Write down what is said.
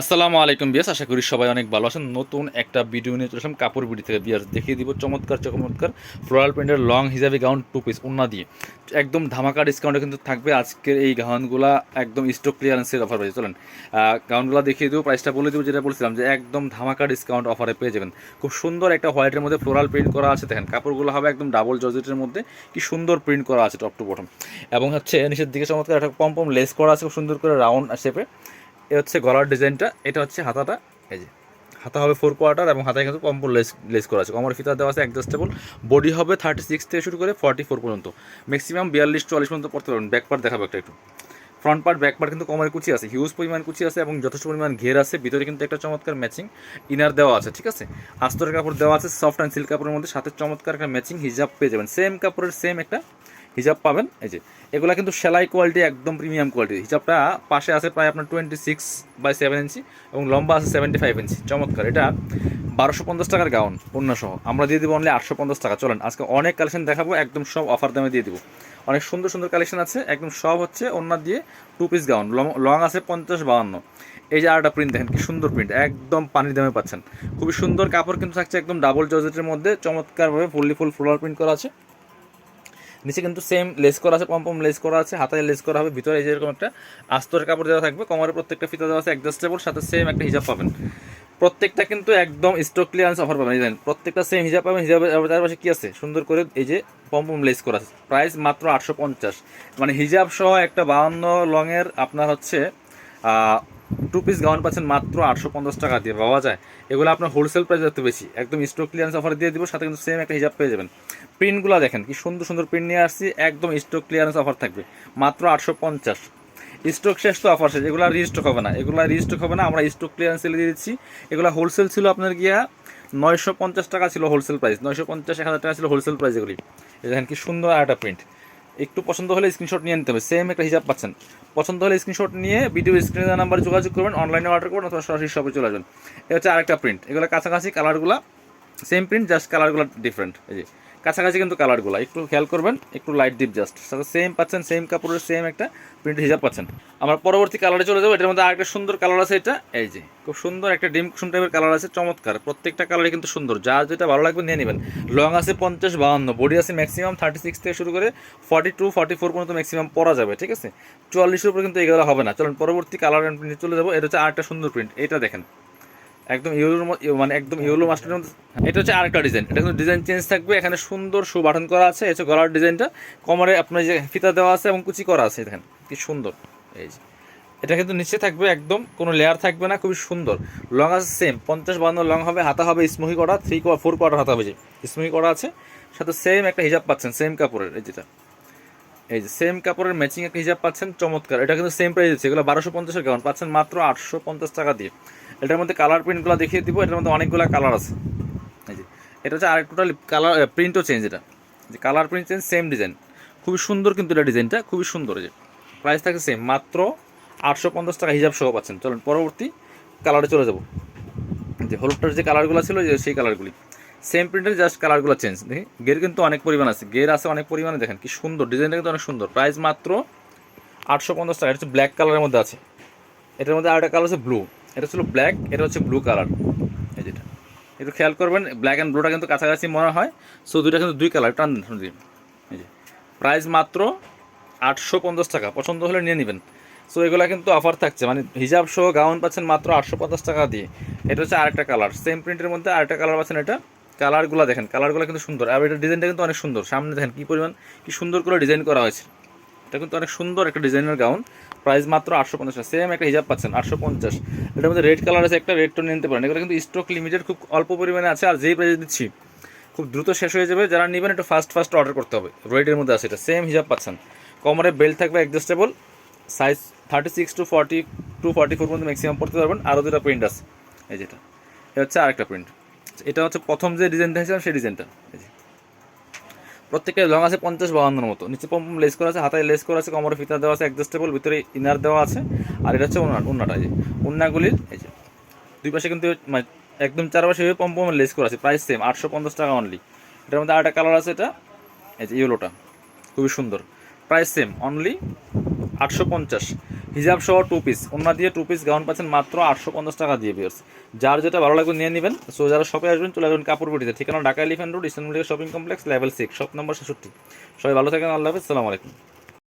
আসসালামু আলাইকুম বিয়াস, আশা করি সবাই অনেক ভালো আছেন। নতুন একটা ভিডিও নিয়ে চলে আসলাম কাপড় বিডি থেকে। বিয়াস, দেখিয়ে দিব চমৎকার চমৎকার ফ্লোরাল প্রিন্টের লং হিসাবে গাউন টু পিস উন্না দিয়ে। একদম ধামাকা ডিসকাউন্টে কিন্তু থাকবে আজকের এই গাউনগুলা একদম স্টক ক্লিয়ারেন্সের অফার পেয়েছে চলেন গাউনগুলো দেখিয়ে দেবো প্রাইসটা বলে দেবো, যেটা বলছিলাম যে একদম ধামাকা ডিসকাউন্ট অফারে পেয়ে যাবেন। খুব সুন্দর একটা হোয়াইটের মধ্যে ফ্লোরাল প্রিন্ট করা আছে। দেখেন, কাপড়গুলো হবে একদম ডাবল জর্জেটের মধ্যে। কি সুন্দর প্রিন্ট করা আছে টপ টু বটম এবং হচ্ছে নিচের দিকে চমৎকার একটা পম পম লেস করা আছে, খুব সুন্দর করে রাউন্ড শেপে এ হচ্ছে গলার ডিজাইনটা, এটা হচ্ছে হাতাটা, এই যে। হাতা হবে ফোর কোয়ার্টার এবং হাতায় কিন্তু কম্পল লেস লেস করা আছে। কমর ফিতা দেওয়া আছে অ্যাডজাস্টেবল বডি হবে থার্টি সিক্স থেকে শুরু করে ফর্টি ফোর পর্যন্ত। ম্যাক্সিমাম বিয়াল্লিশ, চুয়াল্লিশ পর্যন্ত পড়তে পারবেন। ব্যাক পার্ট দেখাবো একটা একটু। ফ্রন্ট পার্ট ব্যাক পার্ট কিন্তু কমরের কুচি আছে। হিউজ পরিমাণ কুচি আছে এবং যথেষ্ট পরিমাণ ঘের আছে। ভিতরে কিন্তু একটা চমৎকার ম্যাচিং ইনার দেওয়া আছে, ঠিক আছে? আস্তরের কাপড় দেওয়া আছে সফট অ্যান্ড সিল্ক কাপড়ের মধ্যে, সাথে চমৎকার একটা ম্যাচিং হিজাব পেয়ে যাবেন। সেম কাপড়ের সেম একটা হিজাব পাবেন, এই যে। এগুলো কিন্তু সেলাই কোয়ালিটি একদম প্রিমিয়াম কোয়ালিটি হিজাবটা পাশে আছে প্রায় আপনার twenty six by seven inch এবং লম্বা আছে সেভেন্টি ফাইভ ইঞ্চি চমৎকার, এটা বারোশো পঞ্চাশ টাকার গাউন সহ। আমরা দিয়ে দেবো অনলি আটশো পঞ্চাশ টাকা। চলেন, আজকে অনেক কালেকশন দেখাবো, একদম সব অফার দামে দিয়ে দেবো। অনেক সুন্দর সুন্দর কালেকশন আছে, একদম সব হচ্ছে অন্য দিয়ে টু পিস গাউন লং আছে পঞ্চাশ বাউন্ন এই যে আরেকটা প্রিন্ট দেখেন, কি সুন্দর প্রিন্ট একদম পানির দামে পাচ্ছেন। খুবই সুন্দর কাপড় কিন্তু থাকছে একদম ডাবল জর্জেটের মধ্যে, চমৎকারভাবে ফুললি ফুল ফ্লোরাল প্রিন্ট করা আছে। নিচে কিন্তু সেম লেস করা আছে পম পম লেস করা আছে, হাতায় লেস করা হবে, ভিতরে এই যে এরকম একটা আস্তরের কাপড় দেওয়া থাকবে, কোমরের প্রত্যেকটা ফিতা দেওয়া আছে অ্যাডজাস্টেবল সাথে সেম একটা হিজাব পাবেন। প্রত্যেকটা কিন্তু একদম স্টক ক্লিয়ারেন্স অফার পাবেন দেখেন, প্রত্যেকটা সেম হিজাব পাবেন হিজাবের চারপাশে কি আছে? সুন্দর করে এই যে পম পম লেস করা আছে। প্রাইস মাত্র আটশো পঞ্চাশ। মানে হিজাব সহ একটা বাউন্ন লংয়ের আপনার হচ্ছে টু পিস গাউন পাচ্ছেন মাত্র আটশো পঞ্চাশ টাকা দিয়ে পাওয়া যায়। এগুলো আপনার হোলসেল প্রাইস এত বেশি। একদম স্টক ক্লিয়ারেন্স অফার দিয়ে দিব, সাথে কিন্তু সেম একটা হিসাব পেয়ে যাবেন। প্রিন্টগুলো দেখেন, কি সুন্দর সুন্দর প্রিন্ট নিয়ে আসছি, একদম স্টক ক্লিয়ারেন্স অফার থাকবে, মাত্র আটশো পঞ্চাশ। স্টক শেষ তো অফার শেষ, এগুলো রিস্টক হবে না, এগুলো রিস্টক হবে না, আমরা স্টক ক্লিয়ারেন্স সেলে দিয়ে দিচ্ছি। এগুলো হোলসেল ছিল আপনার গিয়া নয়শো পঞ্চাশ টাকা ছিল হোলসেল প্রাইস নয়শো পঞ্চাশ, এক হাজার টাকা ছিল হোলসেল প্রাইস এগুলি। দেখেন কি সুন্দর একটা প্রিন্ট একটু পছন্দ হলে স্ক্রিনশট নিয়ে নিতে হবে। সেম একটা হিসাব পাচ্ছেন। পছন্দ হলে স্ক্রিনশট নিয়ে ভিডিও স্ক্রিনে নাম্বারে যোগাযোগ করবেন অনলাইনে অর্ডার করবেন অথবা সরাসরি শপে চলে আসবেন। এটা হচ্ছে আরেকটা প্রিন্ট এগুলো কাছাকাছি কালারগুলো সেম প্রিন্ট জাস্ট কালারগুলো ডিফারেন্ট এই যে কাছাকাছি কিন্তু কালারগুলো। একটু খেয়াল করবেন, একটু লাইট ডিপ জাস্ট সেম পাচ্ছেন সেম কাপড়ের সেম একটা প্রিন্ট হিসাব পাচ্ছেন। আমরা পরবর্তী কালারে চলে যাব, এটার মধ্যে আরেকটা সুন্দর কালার আছে এটা। এই যে, খুব সুন্দর একটা ডিম কুসুম টাইপের কালার আছে, চমৎকার। প্রত্যেকটা কালারই কিন্তু সুন্দর। যার যেটা ভালো লাগবে নিয়ে নেবেন। লং আছে পঞ্চাশ বাহান্ন বডি আছে ম্যাক্সিমাম থার্টি সিক্স থেকে শুরু করে ফর্টি টু ফর্টি ফোর পর্যন্ত ম্যাক্সিমাম পরা যাবে, ঠিক আছে? চুয়াল্লিশের উপরে কিন্তু এগুলো হবে না। চলুন পরবর্তী কালার প্রিন্টে চলে যাব। এটা হচ্ছে আরেকটা সুন্দর প্রিন্ট এটা দেখেন। একদম ইউলোর মানে একদম ইউলো মাস্টারের মধ্যে এটা হচ্ছে আরেকটা ডিজাইন। এটা কিন্তু ডিজাইন চেঞ্জ থাকবে। এখানে সুন্দর শু বাটন করা আছে। এই হচ্ছে গলার ডিজাইনটা। কোমরে আপনার যে ফিতা দেওয়া আছে এবং কুচি করা আছে দেখেন কি সুন্দর। এই যে। এটা কিন্তু নিচে থাকবে একদম। কোনো লেয়ার থাকবে না। খুবই সুন্দর। লং আছে সেম পঞ্চাশ বান্ন লং হবে। হাতা হবে স্মুহি করা। থ্রি কোয়ার ফোর কোয়ার্টার হাতা হবে যে। স্মুহি করা আছে। সাথে সেম একটা হিজাব পাচ্ছেন। সেম কাপড়ের। এই যেটা। এই যে সেম কাপড়ের ম্যাচিং একটা হিজাব পাচ্ছেন। চমৎকার। এটা কিন্তু সেম প্রাইস আছে এগুলো বারোশো পঞ্চাশের গাউন পাচ্ছেন মাত্র আটশো পঞ্চাশ টাকা দিয়ে। এটার মধ্যে কালার প্রিন্টগুলো দেখিয়ে দিব, এটার মধ্যে অনেকগুলো কালার আছে। এই যে, এটা হচ্ছে আরেক টোটাল কালার প্রিন্টও চেঞ্জ এটা। যে colour print change same design খুবই সুন্দর কিন্তু এটা ডিজাইনটা খুবই সুন্দর যে। প্রাইস থাকে সেম মাত্র আটশো পঞ্চাশ টাকা হিসাব সহ পাচ্ছেন। চলুন পরবর্তী কালারে চলে যাব। যে হলুদটার যে কালারগুলো ছিল যে সেই কালারগুলি সেম প্রিন্টের জাস্ট কালারগুলো চেঞ্জ দেখি গের কিন্তু অনেক পরিমাণ আছে। গের আছে অনেক পরিমাণে, দেখেন কি সুন্দর। ডিজাইনটা কিন্তু অনেক সুন্দর। প্রাইস মাত্র আটশো পঞ্চাশ টাকা। এটা হচ্ছে ব্ল্যাক কালারের মধ্যে আছে। এটার মধ্যে আরেকটা কালার হচ্ছে ব্লু এটা ছিল ব্ল্যাক এটা হচ্ছে ব্লু কালার এই যেটা। একটু খেয়াল করবেন ব্ল্যাক অ্যান্ড ব্লুটা কিন্তু কাছাকাছি মনে হয়। সো দুইটা কিন্তু দুই কালার টান দিন এই যে। প্রাইস মাত্র আটশো পঞ্চাশ টাকা, পছন্দ হলে নিয়ে নেবেন। সো এগুলো কিন্তু অফার থাকছে। মানে হিজাব সহ গাউন পাচ্ছেন মাত্র আটশো পঞ্চাশ টাকা দিয়ে। এটা হচ্ছে আরেকটা কালার সেম প্রিন্টের মধ্যে আরেকটা কালার পাচ্ছেন এটা। কালারগুলো দেখেন কালারগুলো কিন্তু সুন্দর। আর এটা ডিজাইনটা কিন্তু অনেক সুন্দর। সামনে দেখেন কী পরিমাণ, কী সুন্দর করে ডিজাইন করা হয়েছে। এটা কিন্তু অনেক সুন্দর একটা ডিজাইনের গাউন প্রাইস মাত্র আটশো পঞ্চাশ সেম একটা হিজাব পাচ্ছেন, আটশো পঞ্চাশ। এটার মধ্যে রেড কালার আছে, একটা রেড টোন নিতে পারেন। এগুলো কিন্তু স্টক লিমিটেড খুব অল্প পরিমাণে আছে, আর যেই প্রাইসে দিচ্ছি, খুব দ্রুত শেষ হয়ে যাবে। যারা নেবেন, একটু ফাস্ট ফাস্ট অর্ডার করতে হবে। রেডের মধ্যে আছে এটা সেম হিসাব পাচ্ছেন। কোমরে বেল্ট থাকবে adjustable size thirty six to forty two forty four পর্যন্ত ম্যাক্সিমাম পড়তে পারবেন। আরও দুটা প্রিন্ট আছে, এই যেটা। এটা হচ্ছে আরেকটা প্রিন্ট এটা হচ্ছে প্রথম যে ডিজাইনটা হয়েছিলাম সেই ডিজাইনটা এই যে। প্রত্যেকের লং আছে পঞ্চাশ বাহান্নর মতো। নিচে পম লেস করা আছে, হাতায় লেস করা আছে, কমরে ফিতা দেওয়া আছে অ্যাডজাস্টেবল ভিতরে ইনার দেওয়া আছে, আর এটা হচ্ছে উন্না উন্নাটা যে উন্নাগুলির এই যে। দুই পাশে কিন্তু মানে একদম চারপাশে পম পম লেস করা আছে প্রাইস সেম আটশো পঞ্চাশ টাকা অনলি এটার মধ্যে আরেকটা কালার আছে এটা, এই যে ইয়েলোটা খুবই সুন্দর। প্রাইস সেম অনলি আটশো পঞ্চাশ। হিজাব সহ টু পিস ওনা দিয়ে টু পিস গাউন পাচ্ছেন মাত্র আটশো পঞ্চাশ টাকা দিয়ে বিয়ার্স যার যেটা ভালো লাগবে নিয়ে নেবেন সো যারা শপে আসবেন, চলে আসবেন কাপড় বিটিতে ঠিকানা Dhaka elephant road, eastern shopping complex level six shop number ছেষট্টি। সবাই ভালো থাকেন, আল্লাহ হাফিজ আলাইকুম।